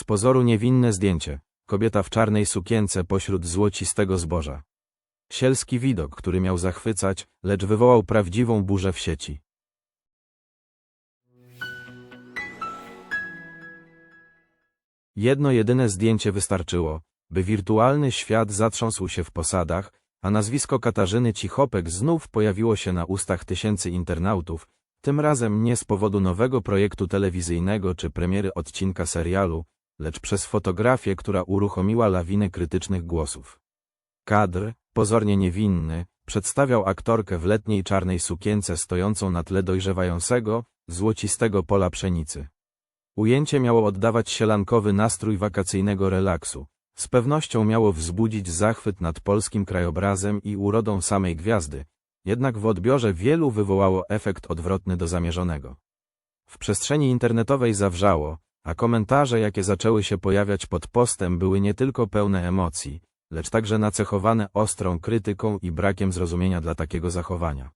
Z pozoru niewinne zdjęcie. Kobieta w czarnej sukience pośród złocistego zboża. Sielski widok, który miał zachwycać, lecz wywołał prawdziwą burzę w sieci. Jedno jedyne zdjęcie wystarczyło, by wirtualny świat zatrząsł się w posadach, a nazwisko Katarzyny Cichopek znów pojawiło się na ustach tysięcy internautów, tym razem nie z powodu nowego projektu telewizyjnego czy premiery odcinka serialu, lecz przez fotografię, która uruchomiła lawinę krytycznych głosów. Kadr, pozornie niewinny, przedstawiał aktorkę w letniej czarnej sukience stojącą na tle dojrzewającego, złocistego pola pszenicy. Ujęcie miało oddawać sielankowy nastrój wakacyjnego relaksu. Z pewnością miało wzbudzić zachwyt nad polskim krajobrazem i urodą samej gwiazdy, jednak w odbiorze wielu wywołało efekt odwrotny do zamierzonego. W przestrzeni internetowej zawrzało, a komentarze, jakie zaczęły się pojawiać pod postem, były nie tylko pełne emocji, lecz także nacechowane ostrą krytyką i brakiem zrozumienia dla takiego zachowania.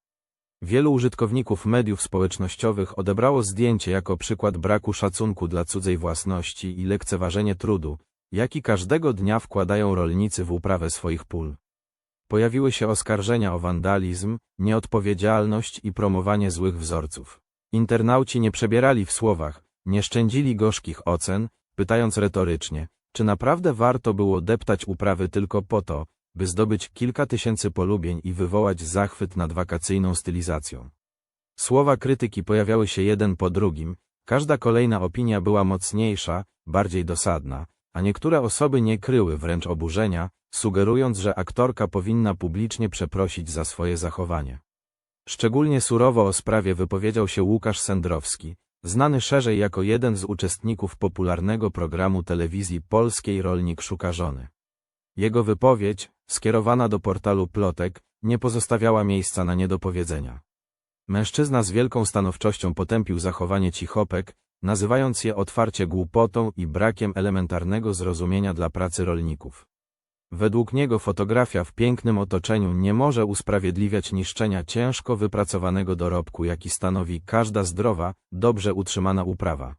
Wielu użytkowników mediów społecznościowych odebrało zdjęcie jako przykład braku szacunku dla cudzej własności i lekceważenie trudu, jaki każdego dnia wkładają rolnicy w uprawę swoich pól. Pojawiły się oskarżenia o wandalizm, nieodpowiedzialność i promowanie złych wzorców. Internauci nie przebierali w słowach, nie szczędzili gorzkich ocen, pytając retorycznie, czy naprawdę warto było deptać uprawy tylko po to, by zdobyć kilka tysięcy polubień i wywołać zachwyt nad wakacyjną stylizacją. Słowa krytyki pojawiały się jeden po drugim, każda kolejna opinia była mocniejsza, bardziej dosadna, a niektóre osoby nie kryły wręcz oburzenia, sugerując, że aktorka powinna publicznie przeprosić za swoje zachowanie. Szczególnie surowo o sprawie wypowiedział się Łukasz Sendrowski, znany szerzej jako jeden z uczestników popularnego programu telewizji polskiej Rolnik Szuka Żony. Jego wypowiedź, skierowana do portalu Plotek, nie pozostawiała miejsca na niedopowiedzenia. Mężczyzna z wielką stanowczością potępił zachowanie cichopek, nazywając je otwarcie głupotą i brakiem elementarnego zrozumienia dla pracy rolników. Według niego fotografia w pięknym otoczeniu nie może usprawiedliwiać niszczenia ciężko wypracowanego dorobku, jaki stanowi każda zdrowa, dobrze utrzymana uprawa.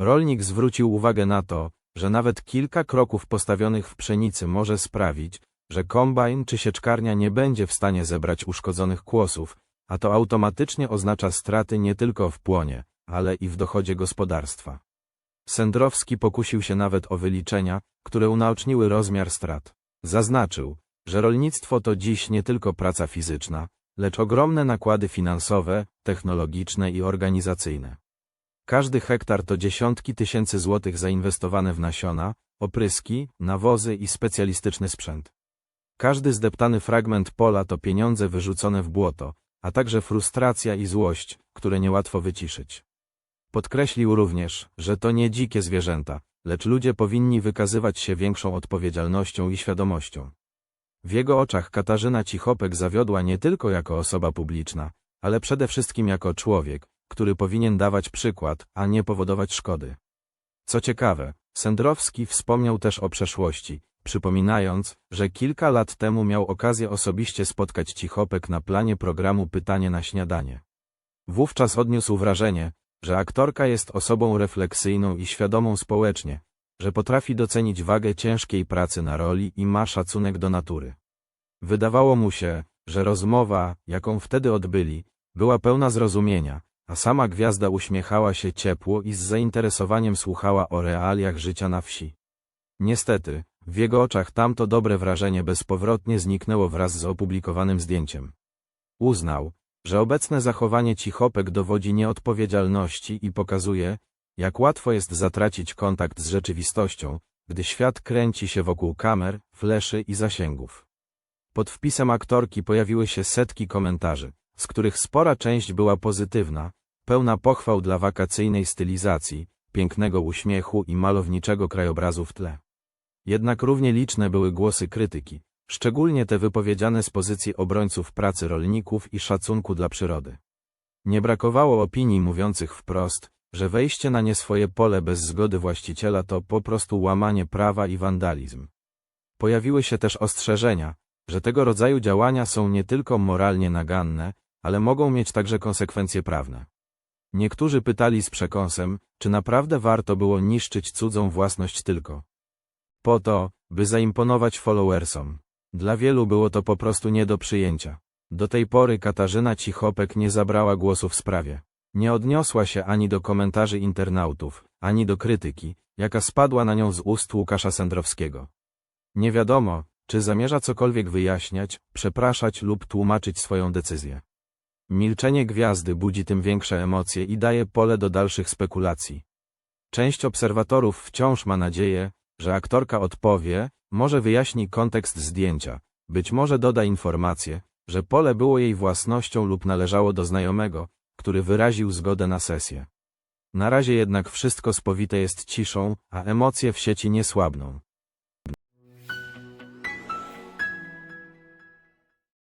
Rolnik zwrócił uwagę na to, że nawet kilka kroków postawionych w pszenicy może sprawić, że kombajn czy sieczkarnia nie będzie w stanie zebrać uszkodzonych kłosów, a to automatycznie oznacza straty nie tylko w płonie, ale i w dochodzie gospodarstwa. Sędrowski pokusił się nawet o wyliczenia, które unaoczniły rozmiar strat. Zaznaczył, że rolnictwo to dziś nie tylko praca fizyczna, lecz ogromne nakłady finansowe, technologiczne i organizacyjne. Każdy hektar to dziesiątki tysięcy złotych zainwestowane w nasiona, opryski, nawozy i specjalistyczny sprzęt. Każdy zdeptany fragment pola to pieniądze wyrzucone w błoto, a także frustracja i złość, które niełatwo wyciszyć. Podkreślił również, że to nie dzikie zwierzęta, lecz ludzie powinni wykazywać się większą odpowiedzialnością i świadomością. W jego oczach Katarzyna Cichopek zawiodła nie tylko jako osoba publiczna, ale przede wszystkim jako człowiek, który powinien dawać przykład, a nie powodować szkody. Co ciekawe, Sędrowski wspomniał też o przeszłości, przypominając, że kilka lat temu miał okazję osobiście spotkać Cichopek na planie programu Pytanie na śniadanie. Wówczas odniósł wrażenie, że aktorka jest osobą refleksyjną i świadomą społecznie, że potrafi docenić wagę ciężkiej pracy na roli i ma szacunek do natury. Wydawało mu się, że rozmowa, jaką wtedy odbyli, była pełna zrozumienia, a sama gwiazda uśmiechała się ciepło i z zainteresowaniem słuchała o realiach życia na wsi. Niestety, w jego oczach tamto dobre wrażenie bezpowrotnie zniknęło wraz z opublikowanym zdjęciem. Uznał, że obecne zachowanie cichopek dowodzi nieodpowiedzialności i pokazuje, jak łatwo jest zatracić kontakt z rzeczywistością, gdy świat kręci się wokół kamer, fleszy i zasięgów. Pod wpisem aktorki pojawiły się setki komentarzy, z których spora część była pozytywna, pełna pochwał dla wakacyjnej stylizacji, pięknego uśmiechu i malowniczego krajobrazu w tle. Jednak równie liczne były głosy krytyki, szczególnie te wypowiedziane z pozycji obrońców pracy rolników i szacunku dla przyrody. Nie brakowało opinii mówiących wprost, że wejście na nie swoje pole bez zgody właściciela to po prostu łamanie prawa i wandalizm. Pojawiły się też ostrzeżenia, że tego rodzaju działania są nie tylko moralnie naganne, ale mogą mieć także konsekwencje prawne. Niektórzy pytali z przekąsem, czy naprawdę warto było niszczyć cudzą własność tylko po to, by zaimponować followersom. Dla wielu było to po prostu nie do przyjęcia. Do tej pory Katarzyna Cichopek nie zabrała głosu w sprawie. Nie odniosła się ani do komentarzy internautów, ani do krytyki, jaka spadła na nią z ust Łukasza Sędrowskiego. Nie wiadomo, czy zamierza cokolwiek wyjaśniać, przepraszać lub tłumaczyć swoją decyzję. Milczenie gwiazdy budzi tym większe emocje i daje pole do dalszych spekulacji. Część obserwatorów wciąż ma nadzieję, że aktorka odpowie, może wyjaśni kontekst zdjęcia, być może doda informację, że pole było jej własnością lub należało do znajomego, który wyraził zgodę na sesję. Na razie jednak wszystko spowite jest ciszą, a emocje w sieci nie słabną.